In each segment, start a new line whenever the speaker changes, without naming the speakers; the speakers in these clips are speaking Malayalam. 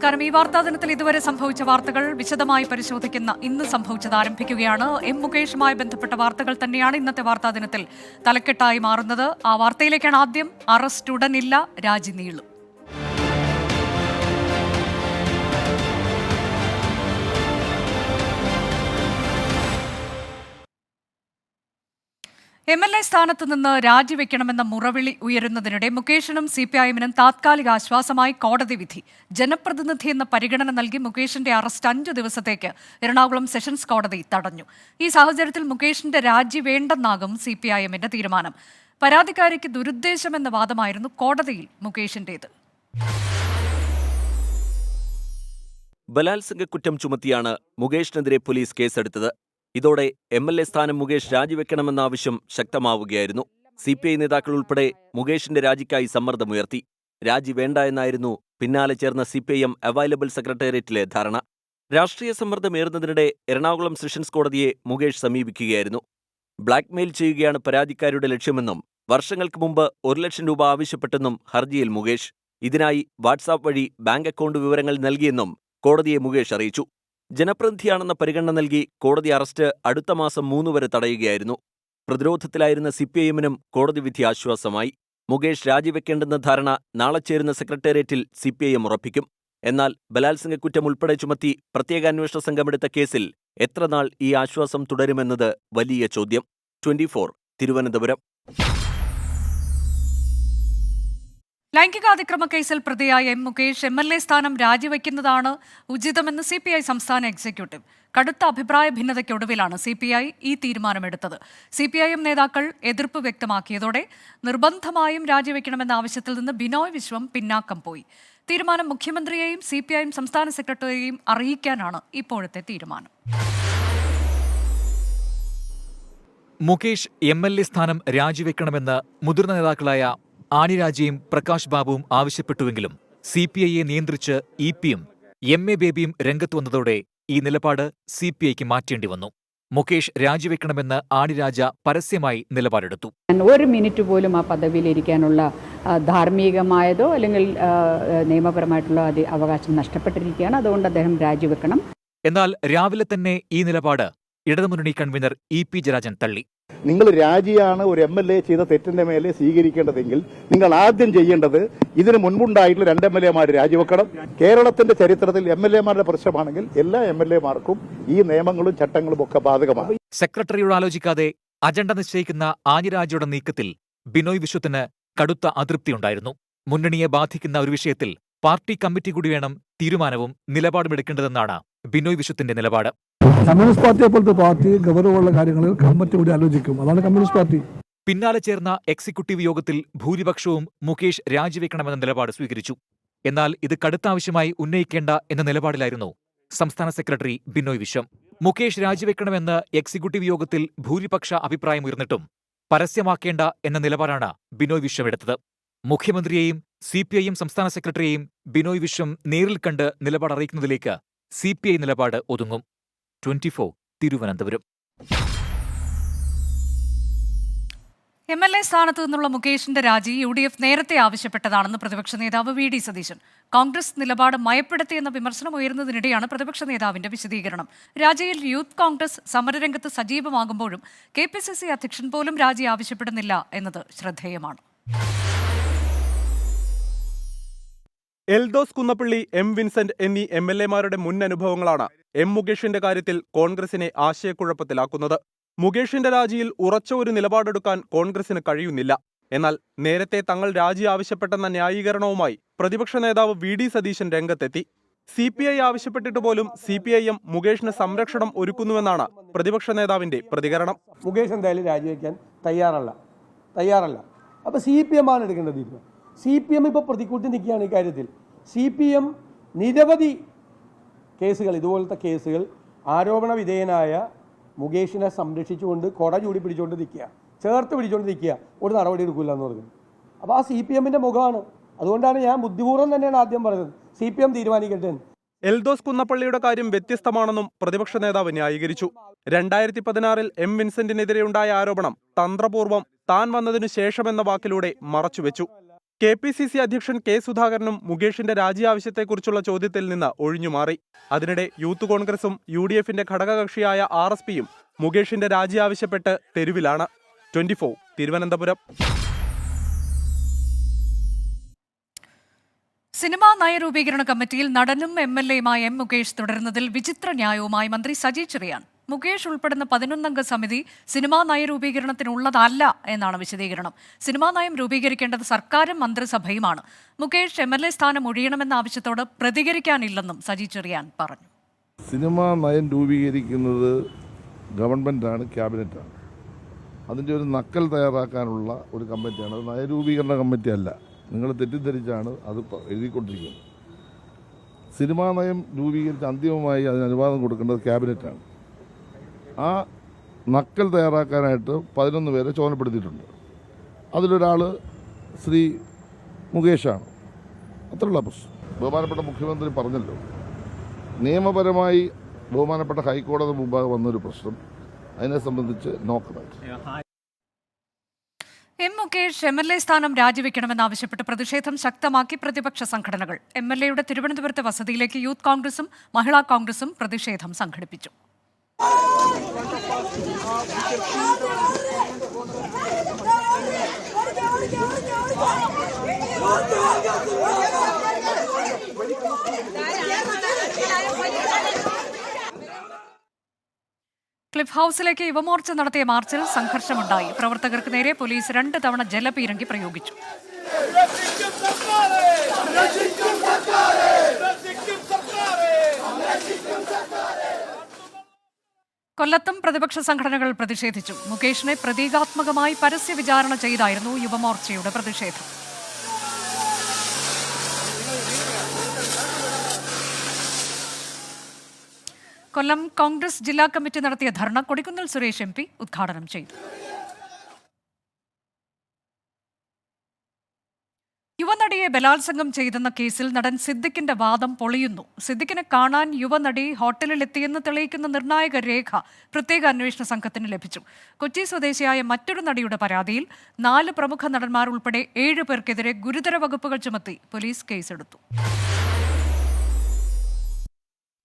നമസ്കാരം. ഈ വാർത്താ ദിനത്തിൽ ഇതുവരെ സംഭവിച്ച വാർത്തകൾ വിശദമായി പരിശോധിക്കുന്ന ഇന്ന് സംഭവിച്ചത് ആരംഭിക്കുകയാണ്. എം മുകേഷുമായി ബന്ധപ്പെട്ട വാർത്തകൾ തന്നെയാണ് ഇന്നത്തെ വാർത്താ ദിനത്തിൽ തലക്കെട്ടായി മാറുന്നത്. ആ വാർത്തയിലേക്കാണ് ആദ്യം. അറസ്റ്റ് ഉടനില്ല രാജി നീളും. എം എൽ എ സ്ഥാനത്ത് നിന്ന് രാജിവെക്കണമെന്ന മുറവിളി ഉയരുന്നതിനിടെ മുകേഷിനും സി പി ഐഎമ്മിനും താത്കാലിക ആശ്വാസമായി കോടതി വിധി. ജനപ്രതിനിധി എന്ന പരിഗണന നൽകി മുകേഷിന്റെ അറസ്റ്റ് അഞ്ചു ദിവസത്തേക്ക് എറണാകുളം സെഷൻസ് കോടതി തടഞ്ഞു. ഈ സാഹചര്യത്തിൽ മുകേഷിന്റെ രാജി വേണ്ടെന്നാകും സി പി ഐഎമ്മിന്റെ തീരുമാനം. പരാതിക്കാരിക്ക് ദുരുദ്ദേശമെന്ന വാദമായിരുന്നു കോടതിയിൽ മുകേഷിന്റേത്.
ബലാത്സംഗ കുറ്റം ചുമത്തിയാണ് മുകേഷിനെതിരെ പോലീസ് കേസെടുത്തത്. ഇതോടെ എം എൽ എ സ്ഥാനം മുകേഷ് രാജിവെക്കണമെന്ന ആവശ്യം ശക്തമാവുകയായിരുന്നു. സി പി ഐ നേതാക്കൾ ഉൾപ്പെടെ മുകേഷിന്റെ രാജിക്കായി സമ്മർദ്ദമുയർത്തി. രാജി വേണ്ട എന്നായിരുന്നു പിന്നാലെ ചേർന്ന C P I M available സെക്രട്ടേറിയറ്റിലെ ധാരണ. രാഷ്ട്രീയ സമ്മർദ്ദമേറുന്നതിനിടെ എറണാകുളം സെഷൻസ് കോടതിയെ മുകേഷ് സമീപിക്കുകയായിരുന്നു. ബ്ലാക്ക്മെയിൽ ചെയ്യുകയാണ് പരാതിക്കാരുടെ ലക്ഷ്യമെന്നും വർഷങ്ങൾക്ക് മുമ്പ് ഒരു ലക്ഷം രൂപ ആവശ്യപ്പെട്ടെന്നും ഹർജിയിൽ മുകേഷ്. ഇതിനായി വാട്സാപ്പ് വഴി ബാങ്ക് അക്കൗണ്ട് വിവരങ്ങൾ നൽകിയെന്നും കോടതിയെ മുകേഷ് അറിയിച്ചു. ജനപ്രതിനിധിയാണെന്ന പരിഗണന നൽകി കോടതി അറസ്റ്റ് അടുത്ത മാസം മൂന്ന് വരെ തടയുകയായിരുന്നു. പ്രതിരോധത്തിലായിരുന്ന സിപിഐഎമ്മിനും കോടതി വിധി ആശ്വാസമായി. മുകേഷ് രാജിവെക്കേണ്ടെന്ന ധാരണ നാളെ ചേരുന്ന സെക്രട്ടേറിയറ്റിൽ സിപിഐഎം ഉറപ്പിക്കും. എന്നാൽ ബലാത്സംഗ കുറ്റം ഉൾപ്പെടെ ചുമത്തി പ്രത്യേക അന്വേഷണ സംഘമെടുത്ത കേസിൽ എത്ര നാൾ ഈ ആശ്വാസം തുടരുമെന്നത് വലിയ ചോദ്യം. ട്വന്റി തിരുവനന്തപുരം.
ലൈംഗികാതിക്രമ കേസിൽ പ്രതിയായ M Mukesh M L A സ്ഥാനം രാജിവെക്കുന്നതാണ് ഉചിതമെന്ന് സി പി ഐ സംസ്ഥാന എക്സിക്യൂട്ടീവ്. കടുത്ത അഭിപ്രായ ഭിന്നതയ്ക്കൊടുവിലാണ് സി പി ഐ ഈ തീരുമാനമെടുത്തത്. സി പി ഐ എം നേതാക്കൾ എതിർപ്പ് വ്യക്തമാക്കിയതോടെ നിർബന്ധമായും രാജിവെക്കണമെന്ന ആവശ്യത്തിൽ നിന്ന് ബിനോയ് വിശ്വം പിന്നാക്കം പോയി. തീരുമാനം മുഖ്യമന്ത്രിയെയും സി പി ഐ എം സംസ്ഥാന സെക്രട്ടറിയെയും അറിയിക്കാനാണ് ഇപ്പോഴത്തെ തീരുമാനം.
മുകേഷ് എം എൽ എ സ്ഥാനം രാജിവെക്കണമെന്ന് മുതിർന്ന നേതാക്കളായ ആനിരാജയും പ്രകാശ് ബാബുവും ആവശ്യപ്പെട്ടുവെങ്കിലും സി പി ഐയെ നിയന്ത്രിച്ച് ഇ പിയും എം എ ബേബിയും രംഗത്ത് വന്നതോടെ ഈ നിലപാട് സി പി ഐക്ക് മാറ്റേണ്ടി വന്നു. മുകേഷ് രാജിവെക്കണമെന്ന് ആണിരാജ പരസ്യമായി നിലപാടെടുത്തു.
ഒരു മിനിറ്റ് പോലും ആ പദവിയിലിരിക്കാനുള്ള ധാർമ്മികമായതോ അല്ലെങ്കിൽ നിയമപരമായിട്ടുള്ള അവകാശം നഷ്ടപ്പെട്ടിരിക്കുകയാണ്. അതുകൊണ്ട് അദ്ദേഹം രാജിവെക്കണം.
എന്നാൽ രാവിലെ തന്നെ ഈ നിലപാട് ഇടതുമുന്നണി കൺവീനർ ഇ പി ജയരാജൻ തള്ളി.
നിങ്ങൾ രാജിയാണ് ഒരു എം എൽ എ ചെയ്ത തെറ്റിന്റെ മേലെ സ്വീകരിക്കേണ്ടതെങ്കിൽ നിങ്ങൾ ആദ്യം ചെയ്യേണ്ടത് ഇതിന് മുൻപുണ്ടായിട്ടുള്ള രണ്ട് എം എൽ എമാർ രാജിവെക്കണം. കേരളത്തിന്റെ ചരിത്രത്തിൽ എം എൽ എമാരുടെ പ്രശ്നമാണെങ്കിൽ എല്ലാ എം എൽ എമാർക്കും ഈ നിയമങ്ങളും ചട്ടങ്ങളും ഒക്കെ ബാധകമാണ്.
സെക്രട്ടറിയോട് ആലോചിക്കാതെ അജണ്ട നിശ്ചയിക്കുന്ന ആഞ്ഞിരാജയുടെ നീക്കത്തിൽ ബിനോയ് വിശ്വത്തിന് കടുത്ത അതൃപ്തി ഉണ്ടായിരുന്നു. മുന്നണിയെ ബാധിക്കുന്ന ഒരു വിഷയത്തിൽ പാർട്ടി കമ്മിറ്റി കൂടി വേണം തീരുമാനവും നിലപാടുമെടുക്കേണ്ടതെന്നാണ് ബിനോയ് വിശ്വത്തിന്റെ നിലപാട്.
കമ്മ്യൂണിസ്റ്റ് പാർട്ടിയെ പോലത്തെ പാർട്ടി ഗൗരവമുള്ള കാര്യങ്ങളിൽ കമ്മിറ്റി കൂടി ആലോചിക്കും. അതാണ് കമ്മ്യൂണിസ്റ്റ് പാർട്ടി.
പിന്നാലെ ചേർന്ന എക്സിക്യൂട്ടീവ് യോഗത്തിൽ ഭൂരിപക്ഷവും മുകേഷ് രാജിവെക്കണമെന്ന നിലപാട് സ്വീകരിച്ചു. എന്നാൽ ഇത് കടുത്ത ആവശ്യമായി ഉന്നയിക്കേണ്ട എന്ന നിലപാടിലായിരുന്നു സംസ്ഥാന സെക്രട്ടറി ബിനോയ് വിശ്വം. മുകേഷ് രാജിവെക്കണമെന്ന് എക്സിക്യൂട്ടീവ് യോഗത്തിൽ ഭൂരിപക്ഷ അഭിപ്രായം ഉയർന്നിട്ടും പരസ്യമാക്കേണ്ട എന്ന നിലപാടാണ് ബിനോയ് വിശ്വം എടുത്തത്. മുഖ്യമന്ത്രിയെയും സി പി സംസ്ഥാന സെക്രട്ടറിയെയും ബിനോയ് വിശ്വം നേരിൽ കണ്ട് നിലപാട് അറിയിക്കുന്നതിലേക്ക് സി നിലപാട് ഒതുങ്ങും. Twenty four
Thiruvananthapuram. M L A സ്ഥാനത്ത് നിന്നുള്ള മുകേഷിന്റെ രാജി യു ഡി എഫ് നേരത്തെ ആവശ്യപ്പെട്ടതാണെന്ന് പ്രതിപക്ഷ നേതാവ് വി ഡി സതീശൻ. കോൺഗ്രസ് നിലപാട് മയപ്പെടുത്തിയെന്ന വിമർശനം ഉയരുന്നതിനിടെയാണ് പ്രതിപക്ഷ നേതാവിന്റെ വിശദീകരണം. രാജിയിൽ യൂത്ത് കോൺഗ്രസ് സമരരംഗത്ത് സജീവമാകുമ്പോഴും കെ പി സി സി അധ്യക്ഷൻ പോലും രാജി ആവശ്യപ്പെടുന്നില്ല എന്നത് ശ്രദ്ധേയമാണ്.
എൽദോസ് കുന്നപ്പള്ളി എം വിൻസെന്റ് എന്നീ എം എൽ എമാരുടെ മുൻ അനുഭവങ്ങളാണ് എം മുകേഷിന്റെ കാര്യത്തിൽ കോൺഗ്രസിനെ ആശയക്കുഴപ്പത്തിലാക്കുന്നത്. മുകേഷിന്റെ രാജിയിൽ ഉറച്ച ഒരു നിലപാടെടുക്കാൻ കോൺഗ്രസിന് കഴിയുന്നില്ല. എന്നാൽ നേരത്തെ തങ്ങൾ രാജി ആവശ്യപ്പെട്ടെന്ന ന്യായീകരണവുമായി പ്രതിപക്ഷ നേതാവ് വി ഡി സതീശൻ രംഗത്തെത്തി. സി പി ഐ ആവശ്യപ്പെട്ടിട്ട് പോലും സി പി ഐ എം മുകേഷിന് സംരക്ഷണം ഒരുക്കുന്നുവെന്നാണ് പ്രതിപക്ഷ നേതാവിന്റെ പ്രതികരണം.
മുകേഷ് എന്തായാലും രാജിവെക്കാൻ തയ്യാറല്ല. തയ്യാറല്ല. അപ്പോൾ സി പി എം ആണ് എടുക്കേണ്ട സി പി എം ഇപ്പോൾ പ്രതിക്കൂട്ടി നിൽക്കുകയാണ് ഈ കാര്യത്തിൽ. സി പി എം നിരവധി കേസുകൾ ഇതുപോലത്തെ കേസുകൾ ആരോപണ വിധേയനായ മുകേഷിനെ സംരക്ഷിച്ചുകൊണ്ട് കൊട ചൂടി പിടിച്ചുകൊണ്ട് നിൽക്കുക ചേർത്ത് പിടിച്ചുകൊണ്ട് നിൽക്കുക ഒരു നടപടി എടുക്കില്ല എന്ന് പറഞ്ഞു. അപ്പോൾ ആ സി പി എമ്മിന്റെ മുഖമാണ്. അതുകൊണ്ടാണ് ഞാൻ ബുദ്ധിപൂർവം തന്നെയാണ് ആദ്യം പറഞ്ഞത്. സി പി എം തീരുമാനിക്കട്ടെ.
എൽദോസ് കുന്നപ്പള്ളിയുടെ കാര്യം വ്യത്യസ്തമാണെന്നും പ്രതിപക്ഷ നേതാവ് ന്യായീകരിച്ചു. രണ്ടായിരത്തി പതിനാറിൽ എം വിൻസെന്റിനെതിരെയുണ്ടായ ആരോപണം തന്ത്രപൂർവം താൻ വന്നതിനു ശേഷമെന്ന വാക്കിലൂടെ മറച്ചുവെച്ചു. കെ പി സി സി അധ്യക്ഷൻ കെ സുധാകരനും മുകേഷിന്റെ രാജി ആവശ്യത്തെക്കുറിച്ചുള്ള ചോദ്യത്തിൽ നിന്ന് ഒഴിഞ്ഞുമാറി അതിനിടെ യൂത്ത് കോൺഗ്രസും യു ഡി എഫിന്റെ ഘടകകക്ഷിയായ ആർ എസ് പിയും മുകേഷിന്റെ രാജി ആവശ്യപ്പെട്ട് തെരുവിലാണ്. Twenty four Thiruvananthapuram.
സിനിമാ നയരൂപീകരണ കമ്മിറ്റിയിൽ നടനും എം എൽ എയുമായ എം മുകേഷ് തുടരുന്നതിൽ വിചിത്ര ന്യായവുമായി മന്ത്രി സജി ചെറിയാൻ. മുകേഷ് ഉൾപ്പെടുന്ന പതിനൊന്നംഗ സമിതി സിനിമാ നയ രൂപീകരണത്തിനുള്ളതല്ല എന്നാണ് വിശദീകരണം. സിനിമാ നയം രൂപീകരിക്കേണ്ടത് സർക്കാരും മന്ത്രിസഭയുമാണ്. മുകേഷ് എം എൽ എ സ്ഥാനം ഒഴിയണമെന്ന ആവശ്യത്തോട് പ്രതികരിക്കാനില്ലെന്നും സജി ചെറിയാൻ പറഞ്ഞു.
സിനിമാ നയം രൂപീകരിക്കുന്നത് ഗവൺമെന്റാണ് ക്യാബിനറ്റാണ്. അതിന്റെ ഒരു നക്കൽ തയ്യാറാക്കാനുള്ള ഒരു കമ്മിറ്റിയാണ്. അത് നയരൂപീകരണ കമ്മിറ്റി അല്ല നിങ്ങൾ തെറ്റിദ്ധരിച്ചാണ് അത് എഴുതിക്കൊണ്ടിരിക്കുന്നത്. സിനിമാ നയം രൂപീകരിച്ച് അന്തിമമായി അതിന് അനുവാദം കൊടുക്കേണ്ടത് ക്യാബിനറ്റാണ്. ആ നക്കൽ തയ്യാറാക്കാനായിട്ട് പതിനൊന്ന് പേരെ ചുമതലപ്പെടുത്തിയിട്ടുണ്ട്. അതിലൊരാൾ ശ്രീ മുകേഷാണ്. അത്രയുള്ള പ്രശ്നം. ബഹുമാനപ്പെട്ട മുഖ്യമന്ത്രി പറഞ്ഞല്ലോ നിയമപരമായി ബഹുമാനപ്പെട്ട ഹൈക്കോടതി മുമ്പാകെ വന്നൊരു പ്രശ്നം അതിനെ സംബന്ധിച്ച് നോക്കണം
M Mukesh M L A സ്ഥാനം രാജിവെക്കണമെന്നാവശ്യപ്പെട്ട് പ്രതിഷേധം ശക്തമാക്കി പ്രതിപക്ഷ സംഘടനകൾ. എം എൽ എയുടെ തിരുവനന്തപുരത്തെ വസതിയിലേക്ക് യൂത്ത് കോൺഗ്രസും മഹിളാ കോൺഗ്രസും പ്രതിഷേധം സംഘടിപ്പിച്ചു. ക്ലിഫ് ഹൌസിലേക്ക് യുവമോർച്ച നടത്തിയ മാർച്ചിൽ സംഘർഷമുണ്ടായി. പ്രവർത്തകർക്ക് നേരെ പോലീസ് രണ്ട് തവണ ജലപീരങ്കി പ്രയോഗിച്ചു. കൊല്ലത്തും പ്രതിപക്ഷ സംഘടനകൾ പ്രതിഷേധിച്ചു. മുകേഷിനെ പ്രതീകാത്മകമായി പരസ്യ വിചാരണ ചെയ്തായിരുന്നു യുവമോർച്ചയുടെ പ്രതിഷേധം. കൊല്ലം കോൺഗ്രസ് ജില്ലാ കമ്മിറ്റി നടത്തിയ ധർണ കൊടിക്കുന്നിൽ സുരേഷ് എം ഉദ്ഘാടനം ചെയ്തു. യുവനടിയെ ബലാത്സംഗം ചെയ്തെന്ന കേസിൽ നടൻ സിദ്ദിഖിന്റെ വാദം പൊളിയുന്നു. സിദ്ദിഖിനെ കാണാൻ യുവനടി ഹോട്ടലിൽ എത്തിയെന്ന് തെളിയിക്കുന്ന നിർണായക രേഖ പ്രത്യേക അന്വേഷണ സംഘത്തിന് ലഭിച്ചു. കൊച്ചി സ്വദേശിയായ മറ്റൊരു നടിയുടെ പരാതിയിൽ നാല് പ്രമുഖ നടന്മാർ ഉൾപ്പെടെ ഏഴ് പേർക്കെതിരെ ഗുരുതര വകുപ്പുകൾ ചുമത്തി പോലീസ് കേസെടുത്തു.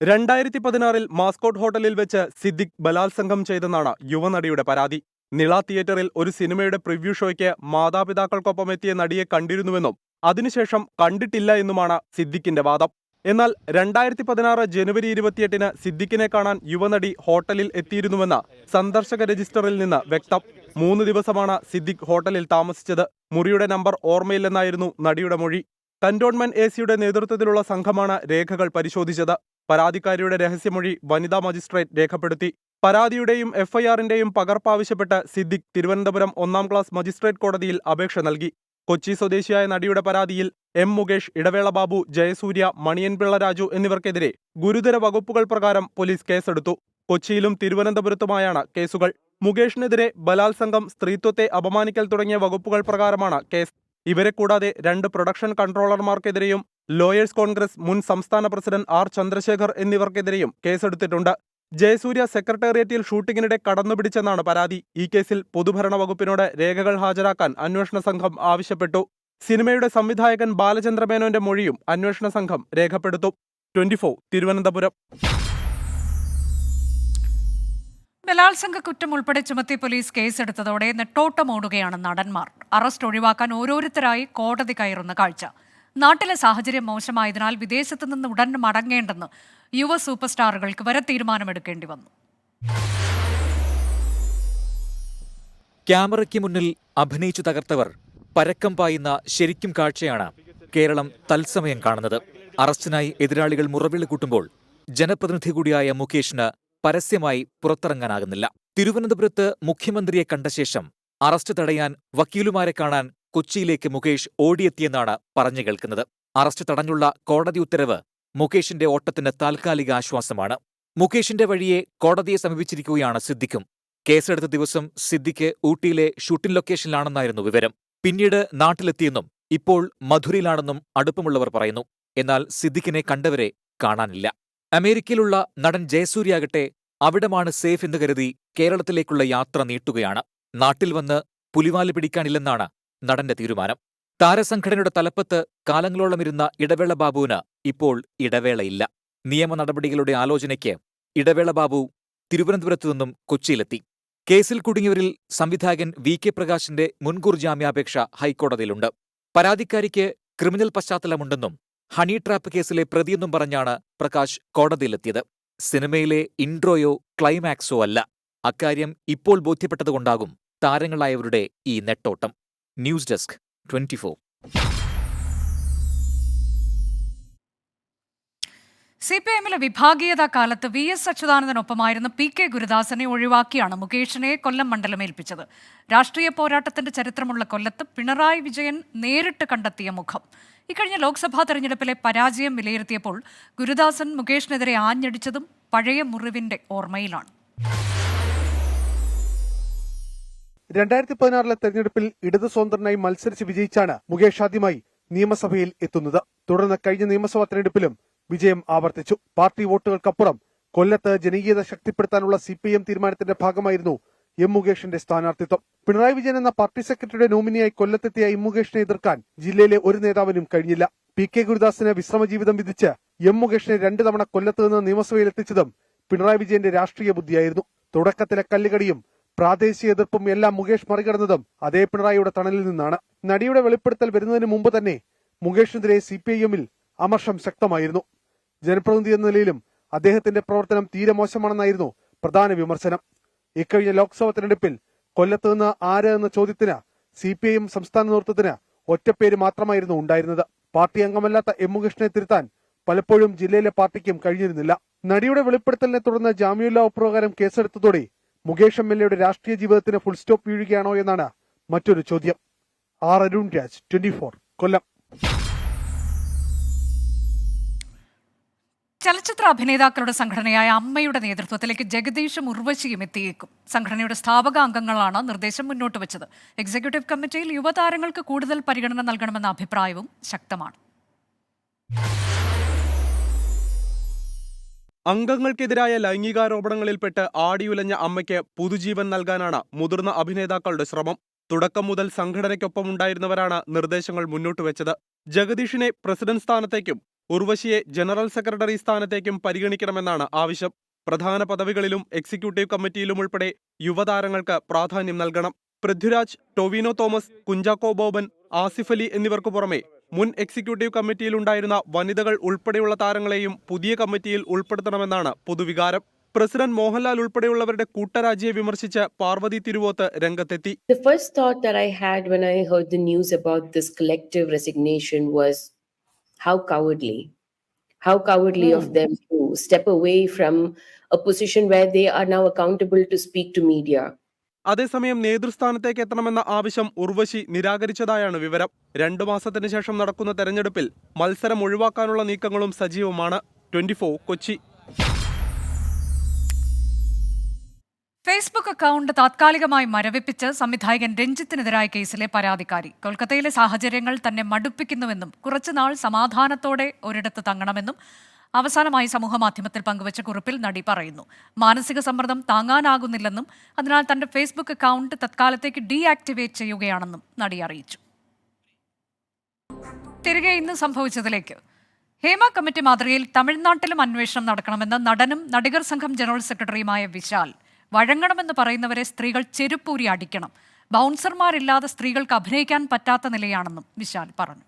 രണ്ടായിരത്തി പതിനാറിൽ മാസ്കോട്ട് ഹോട്ടലിൽ വെച്ച് സിദ്ദിഖ് ബലാത്സംഗം ചെയ്തെന്നാണ് യുവനടിയുടെ പരാതി. നിള തിയേറ്ററിൽ ഒരു സിനിമയുടെ പ്രിവ്യൂ ഷോയ്ക്ക് മാതാപിതാക്കൾക്കൊപ്പം എത്തിയ നടിയെ കണ്ടിരുന്നുവെന്നും അതിനുശേഷം കണ്ടിട്ടില്ല എന്നുമാണ് സിദ്ദിഖിന്റെ വാദം. എന്നാൽ രണ്ടായിരത്തി പതിനാറ് ജനുവരി ഇരുപത്തിയെട്ടിന് സിദ്ദിഖിനെ കാണാൻ യുവനടി ഹോട്ടലിൽ എത്തിയിരുന്നുവെന്ന് സന്ദർശക രജിസ്റ്ററിൽ നിന്ന് വ്യക്തം. മൂന്ന് ദിവസമാണ് സിദ്ദിഖ് ഹോട്ടലിൽ താമസിച്ചത്. മുറിയുടെ നമ്പർ ഓർമ്മയില്ലെന്നായിരുന്നു നടിയുടെ മൊഴി. കന്റോൺമെന്റ് എ സിയുടെ നേതൃത്വത്തിലുള്ള സംഘമാണ് രേഖകൾ പരിശോധിച്ചത്. പരാതിക്കാരിയുടെ രഹസ്യമൊഴി വനിതാ മജിസ്ട്രേറ്റ് രേഖപ്പെടുത്തി. പരാതിയുടെയും എഫ്ഐആറിന്റെയും പകർപ്പാവശ്യപ്പെട്ട് സിദ്ദിഖ് തിരുവനന്തപുരം ഒന്നാം ക്ലാസ് മജിസ്ട്രേറ്റ് കോടതിയിൽ അപേക്ഷ നൽകി. കൊച്ചി സ്വദേശിയായ നടിയുടെ പരാതിയിൽ എം മുകേഷ് ഇടവേള ബാബു ജയസൂര്യ മണിയൻപിള്ള രാജു എന്നിവർക്കെതിരെ ഗുരുതര വകുപ്പുകൾ പ്രകാരം പോലീസ് കേസെടുത്തു. കൊച്ചിയിലും തിരുവനന്തപുരത്തുമായാണ് കേസുകൾ. മുകേഷിനെതിരെ ബലാത്സംഗം സ്ത്രീത്വത്തെ അപമാനിക്കൽ തുടങ്ങിയ വകുപ്പുകൾ പ്രകാരമാണ് കേസ്. ഇവരെ കൂടാതെ രണ്ട് പ്രൊഡക്ഷൻ കൺട്രോളർമാർക്കെതിരെയും ലോയേഴ്സ് കോൺഗ്രസ് മുൻ സംസ്ഥാന പ്രസിഡന്റ് ആർ ചന്ദ്രശേഖർ എന്നിവർക്കെതിരെയും കേസെടുത്തിട്ടുണ്ട്. ജയസൂര്യ സെക്രട്ടേറിയറ്റിൽ ഷൂട്ടിങ്ങിനിടെ കടന്നുപിടിച്ചെന്നാണ് പരാതി. ഈ കേസിൽ പൊതുഭരണ വകുപ്പിനോട് രേഖകൾ ഹാജരാക്കാൻ അന്വേഷണ സംഘം ആവശ്യപ്പെട്ടു. സിനിമയുടെ സംവിധായകൻ ബാലചന്ദ്രമേനോന്റെ മൊഴിയും അന്വേഷണ സംഘം രേഖപ്പെടുത്തും. ട്വന്റി തിരുവനന്തപുരം.
ബലാത്സംഗ കുറ്റം ഉൾപ്പെടെ ചുമത്തി പോലീസ് കേസെടുത്തതോടെ നെട്ടോട്ടമോടുകയാണ് നടന്മാർ. അറസ്റ്റ് ഒഴിവാക്കാൻ ഓരോരുത്തരായി കോടതി കയറുന്ന കാഴ്ച. നാട്ടിലെ സാഹചര്യം മോശമായതിനാൽ വിദേശത്ത് നിന്ന് ഉടൻ മടങ്ങേണ്ടെന്ന് യുവ സൂപ്പർ സ്റ്റാറുകൾക്ക് വരെ തീരുമാനമെടുക്കേണ്ടി വന്നു.
ക്യാമറയ്ക്ക് മുന്നിൽ അഭിനയിച്ചു തകർത്തവർ പരക്കം പായുന്ന ശരിക്കും കാഴ്ചയാണ് കേരളം തത്സമയം കാണുന്നത്. അറസ്റ്റിനായി എതിരാളികൾ മുറവിളി കൂട്ടുമ്പോൾ ജനപ്രതിനിധി കൂടിയായ മുകേഷിന് പരസ്യമായി പുറത്തിറങ്ങാനാകുന്നില്ല. തിരുവനന്തപുരത്ത് മുഖ്യമന്ത്രിയെ കണ്ട ശേഷം അറസ്റ്റ് തടയാൻ വക്കീലുമാരെ കാണാൻ കൊച്ചിയിലേക്ക് മുകേഷ് ഓടിയെത്തിയെന്നാണ് പറഞ്ഞു കേൾക്കുന്നത്. അറസ്റ്റ് തടഞ്ഞുള്ള കോടതി ഉത്തരവ് മുകേഷിന്റെ ഓട്ടത്തിന് താൽക്കാലിക ആശ്വാസമാണ്. മുകേഷിന്റെ വഴിയെ കോടതിയെ സമീപിച്ചിരിക്കുകയാണ് സിദ്ദിഖും. കേസെടുത്ത ദിവസം സിദ്ദിഖ് ഊട്ടിയിലെ ഷൂട്ടിംഗ് ലൊക്കേഷനിലാണെന്നായിരുന്നു വിവരം. പിന്നീട് നാട്ടിലെത്തിയെന്നും ഇപ്പോൾ മധുരയിലാണെന്നും അടുപ്പമുള്ളവർ പറയുന്നു. എന്നാൽ സിദ്ദിഖിനെ കണ്ടവരെ കാണാനില്ല. അമേരിക്കയിലുള്ള നടൻ ജയസൂര്യാകട്ടെ അവിടമാണ് സേഫ് എന്ന് കരുതി കേരളത്തിലേക്കുള്ള യാത്ര നീട്ടുകയാണ്. നാട്ടിൽ വന്ന് പുലിവാൽ പിടിക്കാനില്ലെന്നാണ് നടന്റെ തീരുമാനം. താരസംഘടനയുടെ തലപ്പത്ത് കാലങ്ങളോളം ഇരുന്ന ഇടവേള ബാബുവിന് ഇപ്പോൾ ഇടവേളയില്ല. നിയമ നടപടികളുടെ ആലോചനയ്ക്ക് ഇടവേള ബാബു തിരുവനന്തപുരത്തു നിന്നും കൊച്ചിയിലെത്തി. കേസിൽ കുടുങ്ങിയവരിൽ സംവിധായകൻ വി കെ പ്രകാശിന്റെ മുൻകൂർ ജാമ്യാപേക്ഷ ഹൈക്കോടതിയിലുണ്ട്. പരാതിക്കാരിക്ക് ക്രിമിനൽ പശ്ചാത്തലമുണ്ടെന്നും ഹണി ട്രാപ്പ് കേസിലെ പ്രതിയെന്നും പറഞ്ഞാണ് പ്രകാശ് കോടതിയിലെത്തിയത്. സിനിമയിലെ ഇൻട്രോയോ ക്ലൈമാക്സോ അല്ല. അക്കാര്യം ഇപ്പോൾ ബോധ്യപ്പെട്ടതുകൊണ്ടാകും താരങ്ങളായവരുടെ ഈ നെട്ടോട്ടം. News desk
twenty four C P എമ്മിലെ വിഭാഗീയത കാലത്ത് വി എസ് അച്യുതാനന്ദനൊപ്പമായിരുന്ന പി കെ ഗുരുദാസനെ ഒഴിവാക്കിയാണ് മുകേഷിനെ കൊല്ലം മണ്ഡലം ഏൽപ്പിച്ചത്. രാഷ്ട്രീയ പോരാട്ടത്തിന്റെ ചരിത്രമുള്ള കൊല്ലത്ത് പിണറായി വിജയൻ നേരിട്ട് കണ്ടെത്തിയ മുഖം. ഇക്കഴിഞ്ഞ ലോക്സഭാ തെരഞ്ഞെടുപ്പിലെ പരാജയം വിലയിരുത്തിയപ്പോൾ ഗുരുദാസൻ മുകേഷിനെതിരെ ആഞ്ഞടിച്ചതും പഴയ മുറിവിന്റെ ഓർമ്മയിലാണ്.
രണ്ടായിരത്തി പതിനാറിലെ തെരഞ്ഞെടുപ്പിൽ ഇടതു സ്വതന്ത്രനായി മത്സരിച്ച് വിജയിച്ചാണ് മുകേഷ് ആദ്യമായി നിയമസഭയിൽ എത്തുന്നത്. തുടർന്ന് കഴിഞ്ഞ നിയമസഭാ തെരഞ്ഞെടുപ്പിലും വിജയം ആവർത്തിച്ചു. പാർട്ടി വോട്ടുകൾക്കപ്പുറം കൊല്ലത്ത് ജനകീയത ശക്തിപ്പെടുത്താനുള്ള സി പി എം തീരുമാനത്തിന്റെ ഭാഗമായിരുന്നു എം മുകേഷിന്റെ സ്ഥാനാർത്ഥിത്വം. പിണറായി വിജയൻ എന്ന പാർട്ടി സെക്രട്ടറിയുടെ നോമിനിയായി കൊല്ലത്തെത്തിയ എം മുകേഷിനെ എതിർക്കാൻ ജില്ലയിലെ ഒരു നേതാവിനും കഴിഞ്ഞില്ല. പി കെ ഗുരുദാസിന് വിശ്രമജീവിതം വിധിച്ച് എം മുകേഷിനെ രണ്ട് തവണ കൊല്ലത്ത് നിന്ന് നിയമസഭയിൽ എത്തിച്ചതും പിണറായി വിജയന്റെ രാഷ്ട്രീയ ബുദ്ധിയായിരുന്നു. തുടക്കത്തിലെ കല്ലുകടിയും പ്രാദേശിക എതിർപ്പും എല്ലാം മുകേഷ് മറികടന്നതും അതേ പിണറായിയുടെ തണലിൽ നിന്നാണ്. നടിയുടെ വെളിപ്പെടുത്തൽ വരുന്നതിന് മുമ്പ് തന്നെ മുകേഷിനെതിരെ സി പി ഐ എമ്മിൽ അമർഷം ശക്തമായിരുന്നു. ജനപ്രതിനിധി എന്ന നിലയിലും അദ്ദേഹത്തിന്റെ പ്രവർത്തനം തീരെ മോശമാണെന്നായിരുന്നു പ്രധാന വിമർശനം. ഇക്കഴിഞ്ഞ ലോക്സഭാ തെരഞ്ഞെടുപ്പിൽ കൊല്ലത്ത് നിന്ന് ആര് എന്ന ചോദ്യത്തിന് സി പി ഐ എം സംസ്ഥാന നേതൃത്വത്തിന് ഒറ്റപ്പേര് മാത്രമായിരുന്നു ഉണ്ടായിരുന്നത്. പാർട്ടി അംഗമല്ലാത്ത എം മുകേഷിനെ തിരുത്താൻ പലപ്പോഴും ജില്ലയിലെ പാർട്ടിക്കും കഴിഞ്ഞിരുന്നില്ല. നടിയുടെ വെളിപ്പെടുത്തലിനെ തുടർന്ന് ജാമ്യമില്ലാ പ്രകാരം കേസെടുത്തതോടെ മുകേഷ് എം എൽ എയുടെ രാഷ്ട്രീയ ജീവിതത്തിന് ഫുൾ സ്റ്റോപ്പ് വീഴുകയാണോ എന്നാണ് മറ്റൊരു ചോദ്യം. R Arun Raj twenty four Kollam.
ചലച്ചിത്ര അഭിനേതാക്കളുടെ സംഘടനയായ അമ്മയുടെ നേതൃത്വത്തിലേക്ക് ജഗദീഷും ഉർവശിയും എത്തിയേക്കും. സംഘടനയുടെ സ്ഥാപക അംഗങ്ങളാണ് നിർദ്ദേശം മുന്നോട്ട് വെച്ചത്. എക്സിക്യൂട്ടീവ് കമ്മിറ്റിയിൽ യുവതാരങ്ങൾക്ക് കൂടുതൽ പരിഗണന നൽകണമെന്ന അഭിപ്രായവും ശക്തമാണ്.
അംഗങ്ങൾക്കെതിരായ ലൈംഗികാരോപണങ്ങളിൽപ്പെട്ട് ആടിയുലഞ്ഞ അമ്മയ്ക്ക് പുതുജീവൻ നൽകാനാണ് മുതിർന്ന അഭിനേതാക്കളുടെ ശ്രമം. തുടക്കം മുതൽ സംഘടനയ്ക്കൊപ്പമുണ്ടായിരുന്നവരാണ് നിർദ്ദേശങ്ങൾ മുന്നോട്ട് വെച്ചത്. ജഗദീഷിനെ പ്രസിഡന്റ് സ്ഥാനത്തേക്കും ഉർവശിയെ ജനറൽ സെക്രട്ടറി സ്ഥാനത്തേക്കും പരിഗണിക്കണമെന്നാണ് ആവശ്യം. പ്രധാന പദവികളിലും എക്സിക്യൂട്ടീവ് കമ്മിറ്റിയിലും ഉൾപ്പെടെ യുവതാരങ്ങൾക്ക് പ്രാധാന്യം നൽകണം. പൃഥ്വിരാജ് ടൊവിനോ തോമസ് കുഞ്ചാക്കോ ബോബൻ ആസിഫ് അലി എന്നിവർക്കു പുറമെ മുൻ എക്സിക്യൂട്ടീവ് കമ്മിറ്റിയിൽ ഉണ്ടായിരുന്ന വനിതകൾ ഉൾപ്പെടെയുള്ള താരങ്ങളെയും പുതിയ കമ്മിറ്റിയിൽ ഉൾപ്പെടുത്തണമെന്നാണ് പൊതുവികാരം പ്രസിഡന്റ് മോഹൻലാൽ ഉൾപ്പെടെയുള്ളവരുടെ കൂട്ടരാജിയെ വിമർശിച്ച് പാർവതി തിരുവോത്ത് രംഗത്തെത്തി
How cowardly mm. of them to step away from a position where they are now accountable to speak to media.
അതേസമയം നേതൃസ്ഥാനത്തേക്ക് എത്തണമെന്ന ആവശ്യം ഉർവശി നിരാകരിച്ചതായാണ് വിവരം. രണ്ടു മാസത്തിനു ശേഷം നടക്കുന്ന തെരഞ്ഞെടുപ്പിൽ മത്സരം ഒഴിവാക്കാനുള്ള നീക്കങ്ങളും സജീവമാണ്. ട്വന്റി കൊച്ചി.
ഫേസ്ബുക്ക് അക്കൗണ്ട് താത്കാലികമായി മരവിപ്പിച്ച് സംവിധായകൻ രഞ്ജിത്തിനെതിരായ കേസിലെ പരാതിക്കാരി. കൊൽക്കത്തയിലെ സാഹചര്യങ്ങൾ തന്നെ മടുപ്പിക്കുന്നുവെന്നും കുറച്ചുനാൾ സമാധാനത്തോടെ ഒരിടത്ത് തങ്ങണമെന്നും അവസാനമായി സമൂഹമാധ്യമത്തിൽ പങ്കുവച്ച കുറിപ്പിൽ നടി പറയുന്നു മാനസിക സമ്മർദ്ദം താങ്ങാനാകുന്നില്ലെന്നും അതിനാൽ തന്റെ ഫേസ്ബുക്ക് അക്കൗണ്ട് തത്കാലത്തേക്ക് ഡീആക്ടിവേറ്റ് ചെയ്യുകയാണെന്നും നടി അറിയിച്ചു. തിരികെ ഇന്ന് സംഭവിച്ചതിലേക്ക്. ഹേമ കമ്മിറ്റി മാതൃകയിൽ തമിഴ്നാട്ടിലും അന്വേഷണം നടക്കണമെന്ന് നടനും നടികർ സംഘം ജനറൽ സെക്രട്ടറിയുമായ വിശാൽ വഴങ്ങണമെന്ന് പറയുന്നവരെ സ്ത്രീകൾ ചെരുപ്പൂരി അടിക്കണം. ബൗൺസർമാരില്ലാതെ സ്ത്രീകൾക്ക് അഭിനയിക്കാൻ പറ്റാത്ത നിലയാണെന്നും വിശാൽ പറഞ്ഞു.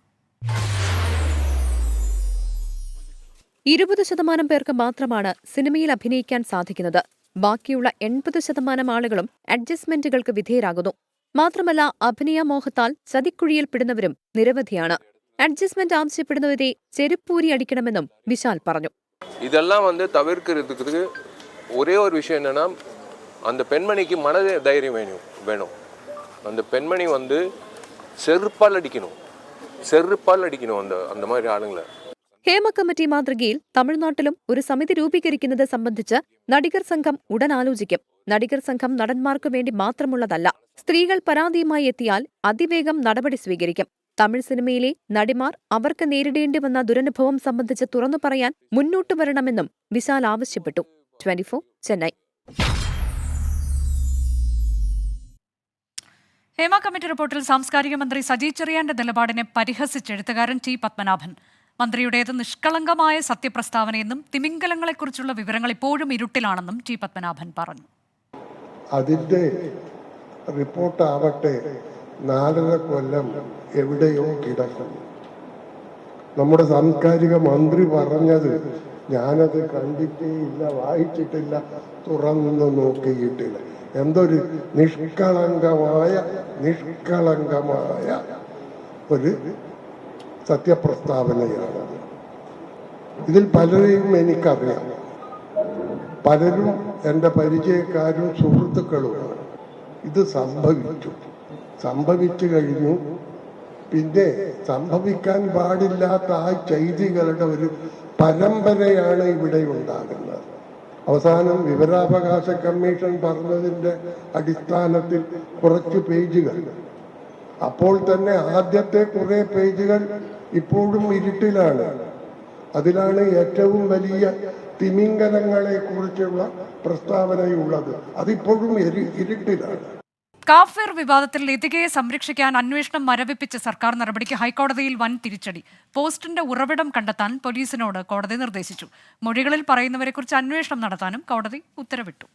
ഇരുപത് ശതമാനം പേർക്ക് മാത്രമാണ് സിനിമയിൽ അഭിനയിക്കാൻ സാധിക്കുന്നത് ബാക്കിയുള്ള എൺപത് ശതമാനം ആളുകളും അഡ്ജസ്റ്റ്മെന്റുകൾക്ക് വിധേയരാകുന്നു മാത്രമല്ല അഭിനയ മോഹത്താൽ ചതിക്കുഴിയിൽപ്പെടുന്നവരും നിരവധിയാണ് അഡ്ജസ്റ്റ്മെന്റ് ആവശ്യപ്പെടുന്നവരെ ചെരുപ്പൂരി അടിക്കണമെന്നും വിശാൽ പറഞ്ഞു
இதெல்லாம் வந்து தவிர்க்கிறதுக்கு ஒரே ஒரு விஷயம் என்னன்னா அந்த பெண்மணிக்கு மன தைரியம் வேணும் வேணும் அந்த பெண்மணி வந்து செருப்பால் அடிக்கணும் செருப்பால் அடிக்கணும் அந்த அந்த மாதிரி ஆளுங்களை
ഹേമ കമ്മിറ്റി മാതൃകയിൽ തമിഴ്നാട്ടിലും ഒരു സമിതി രൂപീകരിക്കുന്നത് സംബന്ധിച്ച് നടികർ സംഘം ഉടൻ ആലോചിക്കും. നടികർ സംഘം നടന്മാർക്കു വേണ്ടി മാത്രമുള്ളതല്ല സ്ത്രീകൾ പരാതിയുമായി എത്തിയാൽ അതിവേഗം നടപടി സ്വീകരിക്കും. തമിഴ് സിനിമയിലെ നടിമാർ അവർക്ക് നേരിടേണ്ടി വന്ന ദുരനുഭവം സംബന്ധിച്ച് തുറന്നു പറയാൻ മുന്നോട്ടു വരണമെന്നും വിശാൽ ആവശ്യപ്പെട്ടു. ട്വന്റി ചെന്നൈ.
ഹേമ കമ്മിറ്റി റിപ്പോർട്ടിൽ സാംസ്കാരിക മന്ത്രി സജി ചെറിയാന്റെ നിലപാടിനെ പരിഹസിച്ച് എഴുത്തുകാരൻ ടി പത്മനാഭൻ. മന്ത്രിയുടേത് നിഷ്കളങ്കമായ സത്യപ്രസ്താവനയെന്നും തിമിംഗലങ്ങളെക്കുറിച്ചുള്ള വിവരങ്ങൾ ഇപ്പോഴും ഇരുട്ടിലാണെന്നും ടി പത്മനാഭൻ പറഞ്ഞു.
അതിന്റെ റിപ്പോർട്ടാവട്ടെ നാലര കൊല്ലം എവിടെയോ കിടക്കും. നമ്മുടെ സാംസ്കാരിക മന്ത്രി പറഞ്ഞത് ഞാനത് കണ്ടിട്ടേ ഇല്ല വായിച്ചിട്ടില്ല തുറന്നു നോക്കിയിട്ടില്ല. എന്തൊരു നിഷ്കളങ്കമായ നിഷ്കളങ്കമായ ഒരു സത്യപ്രസ്താവനയാണ് ഇതിൽ പലരെയും എനിക്കറിയാം. പലരും എന്റെ പരിചയക്കാരും സുഹൃത്തുക്കളുമാണ്. ഇത് സംഭവിച്ചു. സംഭവിച്ചു കഴിഞ്ഞു. പിന്നെ സംഭവിക്കാൻ പാടില്ലാത്ത ആ ചെയ്തികളുടെ ഒരു പരമ്പരയാണ് ഇവിടെ ഉണ്ടാകുന്നത്. അവസാനം വിവരാവകാശ കമ്മീഷൻ പറഞ്ഞതിന്റെ അടിസ്ഥാനത്തിൽ കുറച്ച് പേജുകൾ. അപ്പോൾ തന്നെ ആദ്യത്തെ കുറേ പേജുകൾ ഇപ്പോഴും ഇരുട്ടിലാണ്. അതിലാണ് ഏറ്റവും വലിയ തിമിംഗലങ്ങളെ കുറിച്ചുള്ള പ്രസ്താവനയുള്ളത്. അതിപ്പോഴും ഇരു- ഇരുട്ടിലാണ്.
കാഫിർ വിവാദത്തിൽ ലതികയെ സംരക്ഷിക്കാൻ അന്വേഷണം മരവിപ്പിച്ച സർക്കാർ നടപടിക്ക് ഹൈക്കോടതിയിൽ വൻ തിരിച്ചടി. പോസ്റ്റിന്റെ ഉറവിടം കണ്ടെത്താൻ പോലീസിനോട് കോടതി നിർദ്ദേശിച്ചു. മൊഴികളിൽ പറയുന്നവരെക്കുറിച്ച് അന്വേഷണം നടത്താനും കോടതി ഉത്തരവിട്ടു.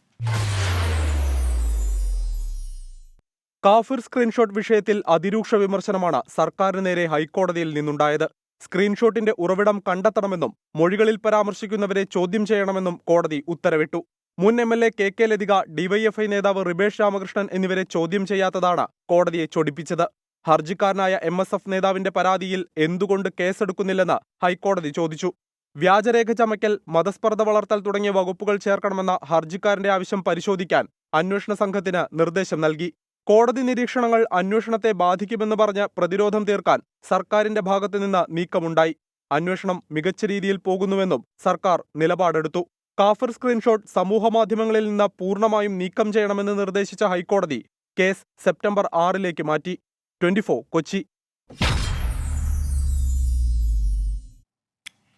കാഫിർ സ്ക്രീൻഷോട്ട് വിഷയത്തിൽ അതിരൂക്ഷ വിമർശനമാണ് സർക്കാരിന് നേരെ ഹൈക്കോടതിയിൽ നിന്നുണ്ടായത്. സ്ക്രീൻഷോട്ടിന്റെ ഉറവിടം കണ്ടെത്തണമെന്നും മൊഴികളിൽ പരാമർശിക്കുന്നവരെ ചോദ്യം ചെയ്യണമെന്നും കോടതി ഉത്തരവിട്ടു. മുൻ M L A K K Lathika DYFI നേതാവ് റിബേഷ് രാമകൃഷ്ണൻ എന്നിവരെ ചോദ്യം ചെയ്യാത്തതാണ് കോടതിയെ ചൊടിപ്പിച്ചത്. ഹർജിക്കാരനായ എം എസ് എഫ് നേതാവിന്റെ പരാതിയിൽ എന്തുകൊണ്ട് കേസെടുക്കുന്നില്ലെന്ന് ഹൈക്കോടതി ചോദിച്ചു. വ്യാജരേഖ ചമയ്ക്കൽ മതസ്പർദ്ധ വളർത്തൽ തുടങ്ങിയ വകുപ്പുകൾ ചേർക്കണമെന്ന ഹർജിക്കാരന്റെ ആവശ്യം പരിശോധിക്കാൻ അന്വേഷണ സംഘത്തിന് നിർദ്ദേശം നൽകി. കോടതി നിരീക്ഷണങ്ങൾ അന്വേഷണത്തെ ബാധിക്കുമെന്ന് പറഞ്ഞ് പ്രതിരോധം തീർക്കാൻ സർക്കാരിന്റെ ഭാഗത്തു നിന്ന് നീക്കമുണ്ടായി. അന്വേഷണം മികച്ച രീതിയിൽ പോകുന്നുവെന്നും സർക്കാർ നിലപാടെടുത്തു. കാഫർ സ്ക്രീൻഷോട്ട് സമൂഹമാധ്യമങ്ങളിൽ നിന്ന് പൂർണമായും നീക്കം ചെയ്യണമെന്ന് നിർദ്ദേശിച്ച ഹൈക്കോടതി കേസ് സെപ്റ്റംബർ ആറിലേക്ക് മാറ്റി. ട്വന്റി കൊച്ചി.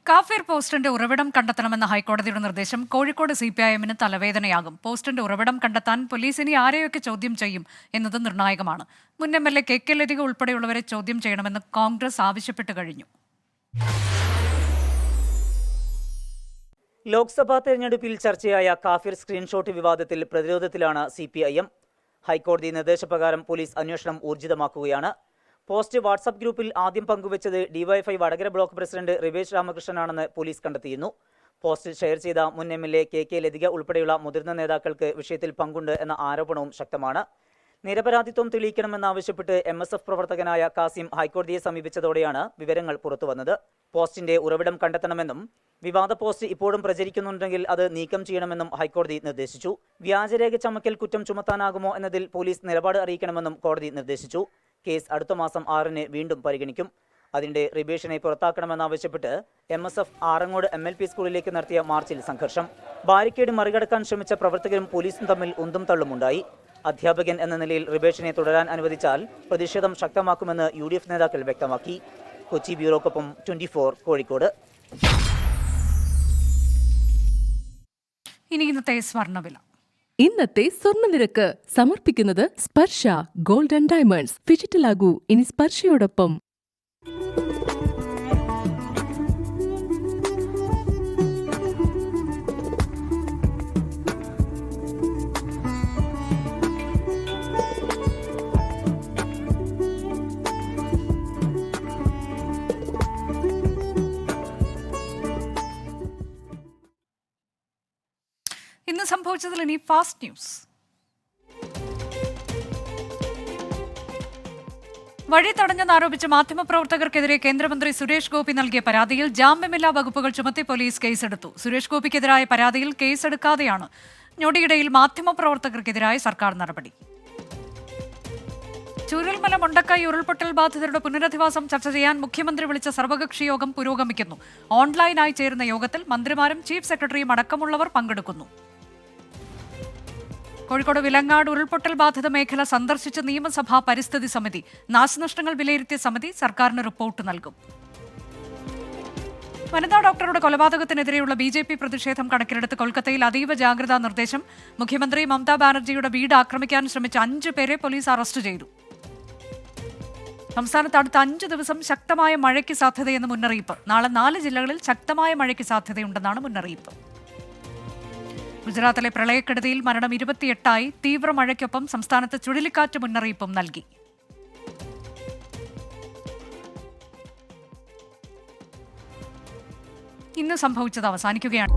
കാഫിർ പോസ്റ്റിന്റെ ഉറവിടം കണ്ടെത്തണമെന്ന ഹൈക്കോടതിയുടെ നിർദ്ദേശം കോഴിക്കോട് സി പി ഐ എമ്മിന് തലവേദനയാകും. പോസ്റ്റിന്റെ ഉറവിടം കണ്ടെത്താൻ പോലീസ് ഇനി ആരെയൊക്കെ ചോദ്യം ചെയ്യും എന്നത് നിർണായകമാണ്. മുൻ M L A K K Lathika ഉൾപ്പെടെയുള്ളവരെ ചോദ്യം ചെയ്യണമെന്ന് കോൺഗ്രസ് ആവശ്യപ്പെട്ടു കഴിഞ്ഞു.
ലോക്സഭാ തെരഞ്ഞെടുപ്പിൽ ചർച്ചയായ കാഫിർ സ്ക്രീൻഷോട്ട് വിവാദത്തിൽ പ്രതിരോധത്തിലാണ് സി പി ഐ എം ഹൈക്കോടതി നിർദ്ദേശപ്രകാരം പോലീസ് അന്വേഷണം ഊർജിതമാക്കുകയാണ്. പോസ്റ്റ് വാട്സപ്പ് ഗ്രൂപ്പിൽ ആദ്യം പങ്കുവച്ചത് DYFI Vadakara block president Rivesh രാമകൃഷ്ണനാണെന്ന് police കണ്ടെത്തിയിരുന്നു. പോസ്റ്റ് ഷെയർ ചെയ്ത മുൻ M L A K K Lathika ഉൾപ്പെടെയുള്ള മുതിർന്ന നേതാക്കൾക്ക് വിഷയത്തിൽ പങ്കുണ്ട് എന്ന ആരോപണവും ശക്തമാണ്. നിരപരാധിത്വം തെളിയിക്കണമെന്നാവശ്യപ്പെട്ട് എം എസ് എഫ് പ്രവർത്തകനായ കാസിം ഹൈക്കോടതിയെ സമീപിച്ചതോടെയാണ് വിവരങ്ങൾ പുറത്തുവന്നത്. പോസ്റ്റിന്റെ ഉറവിടം കണ്ടെത്തണമെന്നും വിവാദ പോസ്റ്റ് ഇപ്പോഴും പ്രചരിക്കുന്നുണ്ടെങ്കിൽ അത് നീക്കം ചെയ്യണമെന്നും ഹൈക്കോടതി നിർദ്ദേശിച്ചു. വ്യാജരേഖ ചമക്കൽ കുറ്റം ചുമത്താനാകുമോ എന്നതിൽ പോലീസ് നിലപാട് അറിയിക്കണമെന്നും കോടതി നിർദ്ദേശിച്ചു. കേസ് അടുത്ത മാസം ആറിന് വീണ്ടും പരിഗണിക്കും. അതിന്റെ റിബേഷനെ പുറത്താക്കണമെന്നാവശ്യപ്പെട്ട് M S F Arangode M L P സ്കൂളിലേക്ക് നടത്തിയ മാർച്ചിൽ സംഘർഷം. ബാരിക്കേഡ് മറികടക്കാൻ ശ്രമിച്ച പ്രവർത്തകരും പോലീസും തമ്മിൽ ഉന്തും തള്ളുമുണ്ടായി. അധ്യാപകൻ എന്ന നിലയിൽ റിബേഷനെ തുടരാൻ അനുവദിച്ചാൽ പ്രതിഷേധം ശക്തമാക്കുമെന്ന് യു നേതാക്കൾ വ്യക്തമാക്കി. കൊച്ചി ബ്യൂറോക്കൊപ്പം ട്വന്റി കോഴിക്കോട്.
ഇനി ഇന്നത്തെ സ്വർണവില.
ഇന്നത്തെ സ്വർണനിരക്ക് സമർപ്പിക്കുന്നത് സ്പർശ ഗോൾഡ് ആൻഡ് ഡയമണ്ട്സ് ഫിജിറ്റലാകൂ ഇനി സ്പർശയോടൊപ്പം.
സംഭവിച്ചതിൽ ഇനി ഫാസ്റ്റ് ന്യൂസ്. വഴി തടഞ്ഞെന്നാരോപിച്ച് മാധ്യമപ്രവർത്തകർക്കെതിരെ കേന്ദ്രമന്ത്രി സുരേഷ് ഗോപി നൽകിയ പരാതിയിൽ ജാമ്യമില്ലാ വകുപ്പുകൾ ചുമത്തി പോലീസ് കേസെടുത്തു. സുരേഷ് ഗോപിക്കെതിരായ പരാതിയിൽ കേസെടുക്കാതെയാണ് ഞൊടിയിടയിൽ മാധ്യമപ്രവർത്തകർക്കെതിരായ സർക്കാർ നടപടി. ചൂരൽമല മുണ്ടക്കായി ഉരുൾപൊട്ടൽ ബാധിതരുടെ പുനരധിവാസം ചർച്ച ചെയ്യാൻ മുഖ്യമന്ത്രി വിളിച്ച സർവകക്ഷി യോഗം പുരോഗമിക്കുന്നു. ഓൺലൈനായി ചേരുന്ന യോഗത്തിൽ മന്ത്രിമാരും ചീഫ് സെക്രട്ടറിയും അടക്കമുള്ളവർ പങ്കെടുക്കുന്നു. കോഴിക്കോട് വിലങ്ങാട് ഉരുൾപൊട്ടൽ ബാധിത മേഖല സന്ദർശിച്ച നിയമസഭാ പരിസ്ഥിതി സമിതി നാശനഷ്ടങ്ങൾ വിലയിരുത്തിയ സമിതി സർക്കാരിന് റിപ്പോർട്ട് നൽകും. വനിതാ ഡോക്ടറുടെ കൊലപാതകത്തിനെതിരെയുള്ള ബി ജെ പി പ്രതിഷേധം കണക്കിലെടുത്ത് കൊൽക്കത്തയിൽ അതീവ ജാഗ്രതാ നിർദ്ദേശം. മുഖ്യമന്ത്രി മമതാ ബാനർജിയുടെ വീട് ആക്രമിക്കാൻ ശ്രമിച്ച അഞ്ച് പേരെ പോലീസ് അറസ്റ്റ് ചെയ്തു. സംസ്ഥാനത്ത് അടുത്ത അഞ്ച് ദിവസം ശക്തമായ മഴയ്ക്ക് സാധ്യതയെന്ന് മുന്നറിയിപ്പ്. നാളെ നാല് ജില്ലകളിൽ ശക്തമായ മഴയ്ക്ക് സാധ്യതയുണ്ടെന്നാണ് മുന്നറിയിപ്പ്. ഗുജറാത്തിലെ പ്രളയക്കെടുതിയിൽ മരണം ഇരുപത്തിയെട്ടായി. തീവ്ര മഴയ്ക്കൊപ്പം സംസ്ഥാനത്ത് ചുഴലിക്കാറ്റ് മുന്നറിയിപ്പും നൽകി. ഇന്ന് സംഭവിച്ചത് അവസാനിക്കുകയാണ്.